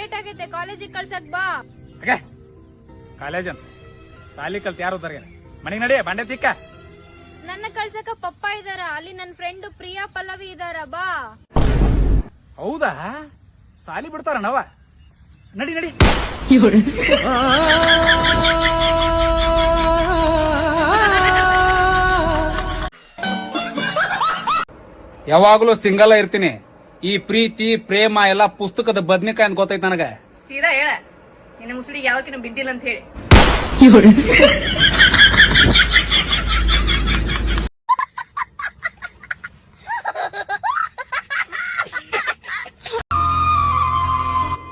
Late ಆಗೈತೆ ಕಾಲೇಜಿಗೆ ಕಳ್ಸಕ್ ಬಾ. ಹಾಗೆ ಕಾಲೇಜ್ ಅಂತ ಸಾಲಿ ಕಲ್ತ್ ಯಾರು ಹೋದಾರ ಮನೆಗೆ ನಡಿ ಬಂಡೆ ತಿಕ್ಕ. ನನ್ನ ಕಳ್ಸಕ ಪಪ್ಪ ಇದಾರ ಅಲ್ಲಿ ನನ್ ಫ್ರೆಂಡ್ ಪ್ರಿಯಾ ಪಲ್ಲವಿ ಇದಾರ ಬಾ. ಹೌದಾ? ಸಾಲಿ ಬಿಡ್ತಾರ ನವ. ನಡಿ ನಡಿ. ಯಾವಾಗಲೂ ಸಿಂಗಲ್ ಇರ್ತೀನಿ. ಈ ಪ್ರೀತಿ ಪ್ರೇಮ ಎಲ್ಲ ಪುಸ್ತಕದ ಬದ್ನಿಕಾಯಿ ಅಂತ ಗೊತ್ತಾಯ್ತು ನನಗ. ಸೀದಾ ಹೇಳ. ನಿನ್ನ ಮುಸುಡಿಗೆ ಯಾವಕಿನ ಬಿದ್ದಿಲ್ಲ ಅಂತ ಹೇಳಿ.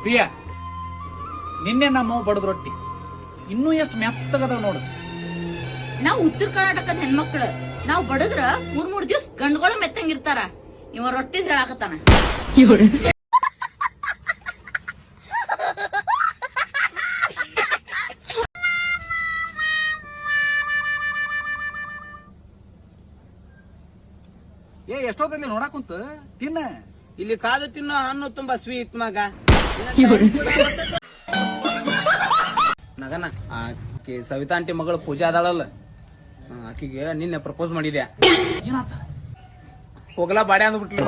ಪ್ರಿಯ ನಿನ್ನೆ ನಮ್ಮ ಬಡದ ರೊಟ್ಟಿ. ಇನ್ನೂ ಎಷ್ಟು ಮೆತ್ತಗದ ನೋಡು. ನಾವು ಉತ್ತರ ಕರ್ನಾಟಕದ ಹೆಣ್ಮಕ್ಳು. ನಾವು ಬಡದ್ರ ಮೂರ್ ಮೂರ್ ದಿವ್ಸ ಗಂಡುಗಳು ಮೆತ್ತಂಗಿರ್ತಾರ. ಇವ ರೊಟ್ಟಿ ಹೇಳಾಕತ್ತಾನ ಏ ಎಷ್ಟೋ ನೋಡಾಕ್ ಕುಂತ. ತಿನ್ನ. ಇಲ್ಲಿ ಕಾದು ತಿನ್ನೋ ಹಣ್ಣು ತುಂಬಾ ಸ್ವೀಟ್ ಮಗ. ನಗನ ಆಕಿ ಸವಿತಾ ಆಂಟಿ ಮಗಳು ಪೂಜಾ ಅದಾಳಲ್ಲ. ಆ, ಆಕಿಗೆ ನಿನ್ನೆ ಪ್ರಪೋಸ್ ಮಾಡಿದ್ಯಾ? ಏನಾತ? ಹೋಗಲಾ ಬಾಡೆ ಅಂದ್ಬಿಟ್ಲ.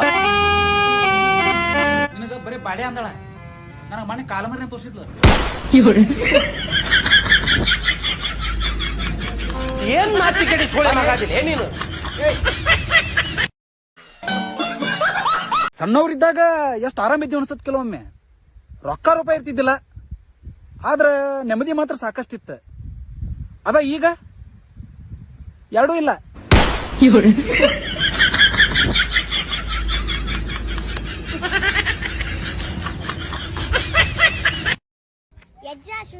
ನಿನಗ ಬರೀ ಬಾಡೆ ಅಂದಳ. ನನಗ ಮನೆ ಕಾಲಮರಿನ ತೋರಿಸಿದ್ಲು. ಏನ್ ಮಾತಿ ಮಗಾದಿಲ್ಲ ನೀನು? ಸಣ್ಣವ್ರಿದ್ದಾಗ ಎಷ್ಟು ಆರಾಮಿದ್ದೀವಿ ಅನ್ಸತ್ ಕೆಲವೊಮ್ಮೆ. ರೊಕ್ಕ ರೂಪಾಯಿ ಇರ್ತಿದ್ದಿಲ್ಲ. ಆದ್ರ ನೆಮ್ಮದಿ ಮಾತ್ರ ಸಾಕಷ್ಟಿತ್ತು. ಅದ ಈಗ? ಎರಡೂ ಇಲ್ಲ.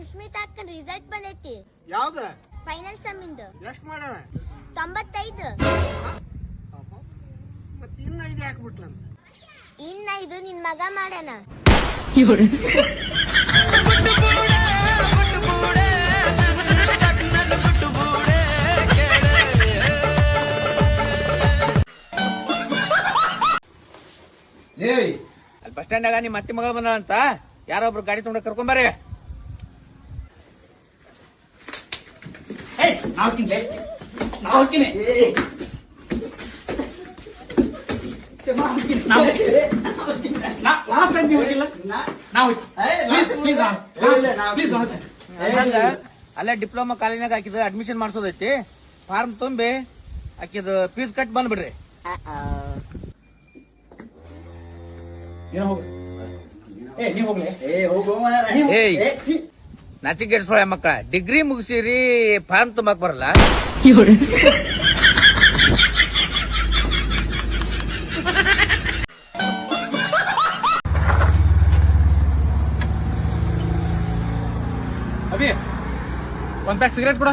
ಸುಷ್ಮಿತಾ ಅಕ್ಕನ ರಿಸಲ್ಟ್ ಬಂದೈತಿ. ಯಾವ್ದ? ಫೈನಲ್ ಸಮ್ಮಿಂದು ಎಷ್ಟ್ ಮಾಡೋಣ ತೊಂಬತ್ತೈದು. ಮತ್ ಇನ್ನ ಐದು ಹಾಕ್ಬಿಟ್ಲಂತ ಇನ್ನ ಇದು ನಿನ್ ಮಗ ಮಾಡ್ಯಾನ. ಏಯ್ ಅಲ್ಲಿ ಬಸ್ ಸ್ಟ್ಯಾಂಡಾಗ ನಿಮ್ಮ ಅತ್ತಿ ಮಗಳು ಯಾರೋ ಯಾರೊಬ್ರು ಗಾಡಿ ತಗೊಂಡ ಕರ್ಕೊಂಬರ್ರಿ ಹೋಗ್ತೀನಿ ಲಾಸ್ಟ್ ಟೈಮ್ ನೀವು ಹೋಗಿಲ್ಲ? ಪ್ಲೀಸ್ ಹಂಗ ಅಲ್ಲೇ ಡಿಪ್ಲೊಮಾ ಕಾಲೇಜ್ನಾಗ ಹಾಕಿದ ಅಡ್ಮಿಷನ್ ಮಾಡ್ಸೋದೈತಿ. ಫಾರ್ಮ್ ತುಂಬಿ ಹಾಕಿದ ಫೀಸ್ ಕಟ್ ಬಂದ್ಬಿಡ್ರಿ. ಏನೋ ಹೋಗ್ಲಿ. ಏ ನೀವು ಹೋಗ್ಲಿ? ಏಯ್. ನಾಚಿಕೆಡ್ಸೋಳೆ ಮಕ್ಕಳ ಡಿಗ್ರಿ ಮುಗಿಸಿರಿ ಫಾರ್ಮ್ ತುಂಬಕ್ ಬರಲ್ಲ. ಅಭಿ ಒಂದ್ ಪ್ಯಾಕ್ ಸಿಗರೇಟ್ ಕೊಡ.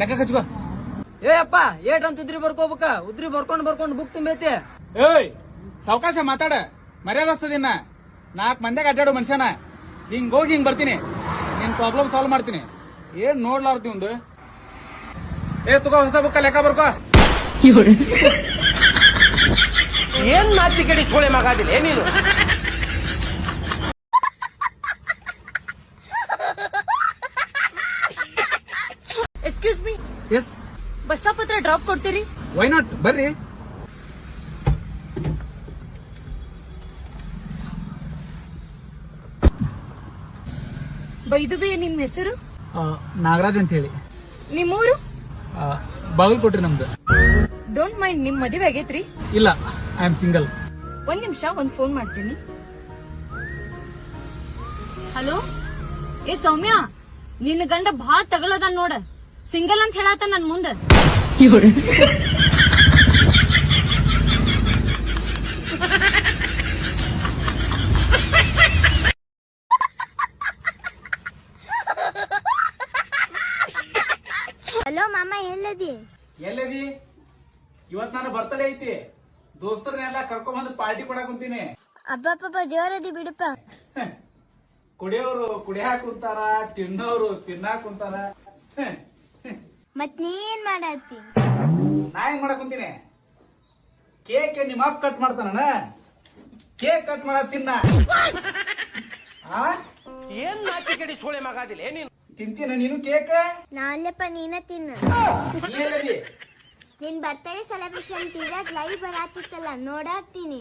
ಲೆಕ್ಕ ಹಚ್ಕೋ ಏ ಅಪ್ಪ ಏಟ್ ಅಂತ ಉದ್ರಿ ಬರ್ಕೋಬೇಕ. ಉದ್ರಿ ಬರ್ಕೊಂಡ್ ಬರ್ಕೊಂಡ್ ಬುಕ್ ತುಂಬೈತಿ. ಏಯ್ ಸಾವಕಾಶ ಮಾತಾಡ. ಮರ್ಯಾದಸ್ತದಿನ್ನ ನಾಲ್ಕು ಮಂದಿಗೆ ಅಡ್ಡಾಡು ಮನುಷ್ಯನ. ಹಿಂಗ್ ಹೋಗಿ ಹಿಂಗ್ ಬರ್ತೀನಿ. ನಿನ್ ಪ್ರಾಬ್ಲಮ್ ಸಾಲ್ವ್ ಮಾಡ್ತೀನಿ. ಏನ್ ನೋಡ್ಲಾರ್ತಿ ಒಂದು? ಏ ತಗೋ ಹೊಸ ಬುಕ್ಕ ಲೆಕ್ಕ ಬರ್ಕೋ. ಏನ್ ನಾಚಿಕೆಡಿ ಸೋಳೆ ಮಗಾದಿಲ್ಲ ಏನಿದು excuse me yes bus stop ಹತ್ರ ಡ್ರಾಪ್ ಕೊಡ್ತೀರಿ? ವೈ ನಾಟ್ ಬರ್ರಿ. ಇದು ಬಿ ನಿಮ್ ಹೆಸರು? ನಾಗರಾಜ್ ಅಂತ ಹೇಳಿ ನಿಮ್ಮೂರು ಬಾಗಲ್ಕೋಟ್ರಿ ನಮ್ದು. ಡೋಂಟ್ ಮೈಂಡ್ ನಿಮ್ ಮದುವೆ ಆಗೈತ್ರಿ? ಇಲ್ಲ ಐ ಆಮ್ ಸಿಂಗಲ್ ಒಂದ್ ನಿಮಿಷ ಒಂದ್ ಫೋನ್ ಮಾಡ್ತೀನಿ. ಹಲೋ ಏ ಸೌಮ್ಯ ನಿನ್ನ ಗಂಡ ಬಹಳ ತಗೊಳದ ನೋಡ. ಸಿಂಗಲ್ ಅಂತ ಹೇಳಾತ ನನ್ ಮುಂದ ಹಲೋ ಮಾಮ ಎಲ್ಲದಿ? ಇವತ್ ನಾನು ಬರ್ತಡೇ ಐತಿ. ದೋಸ್ತರನ್ನೆಲ್ಲ ಕರ್ಕೊಂಡ್ ಬಂದು ಪಾರ್ಟಿ ಕೊಡಕ್ ಕುಂತೀನಿ. ಅಬ್ಬಬ್ಬಬ್ಬ ಜೋರದಿ ಬಿಡಪ್ಪ ಕುಡಿಯೋರು ಕುಡಿಯಾಕ್ ಕುಂತಾರ ತಿನ್ನೋರು ತಿನ್ನಾಕ್ ಕುಂತಾರ. ಮತ್ ನೀನ್ ಮಾಡತ್ತಿ? ನಾ ಹೆಂಗ್ ಮಾಡಕ್ ಕುಂತೀನಿ? ಕೇಕ್ ನಿಮ್ಮ ಕಟ್ ಮಾಡ್ತಾನ ಕೇಕ್ ಕಟ್ ಮಾಡತ್ತಿನ ಆ? ಏನ್ ನಾಚಿಕೆಡಿ ಸೋಳೆ ಮಗ ಅದಿಲ್ಲ ನೀನು ತಿಂತೀನ ನೀನು ಕೇಕ್? ನಾಲ್ಯಪ್ಪ ನೀನ ತಿನ್ನ. ನೀ? ನಿನ್ ಬರ್ತಡೇ ಸೆಲೆಬ್ರೇಷನ್ ಟಿವ್ಯಾಗ ಲೈವ್ ಬರಾತಿತ್ತಲ್ಲ ನೋಡಾತೀನಿ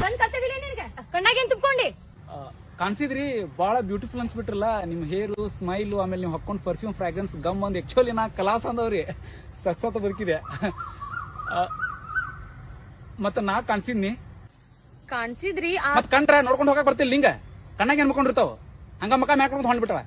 ಕಣ್ ಕತ್ತವಿಲ್ಲ ನಿನಗೆ? ಕಣ್ಣಾಗೇನ್ ತುಂಬ್ಕೊಂಡಿ? ಆ, ಕಾಣ್ಸಿದ್ರಿ ಬಹಳ ಬ್ಯೂಟಿಫುಲ್ ಅನ್ಸ್ಬಿಟ್ರಲ್ಲ ನಿಮ್ ಹೇರು ಸ್ಮೈಲು ಆಮೇಲೆ ನೀವು ಹಾಕೊಂಡ್ ಪರ್ಫ್ಯೂಮ್ ಫ್ರಾಗ್ರೆನ್ಸ್ ಗಮ್ ಒಂದು ಆಕ್ಚುಲಿ ನಾ ಕಲಾಸ್ ಅಂದವ್ರಿ. ಸಕ್ಸತ್ ಬದುಕಿದೆ ಮತ್ತ ನಾ ಕಾಣ್ಸಿದ್ನಿ. ಕಾಣ್ಸಿದ್ರಿ ಮತ್ತೆ ಮತ್ ಕಂಡ್ರ ನೋಡ್ಕೊಂಡ್ ಹೋಗಕ್ ಬರ್ತಿಲ್ಲ ಹಿಂಗ ಕಣ್ಣಾಗ ಏನ್ ಮಾಡ್ಕೊಂಡಿರ್ತಾವ ಹಂಗ ಮಕ ಮ್ಯಾಕ್ ಹೊಂಡ್ಬಿಟ್ರ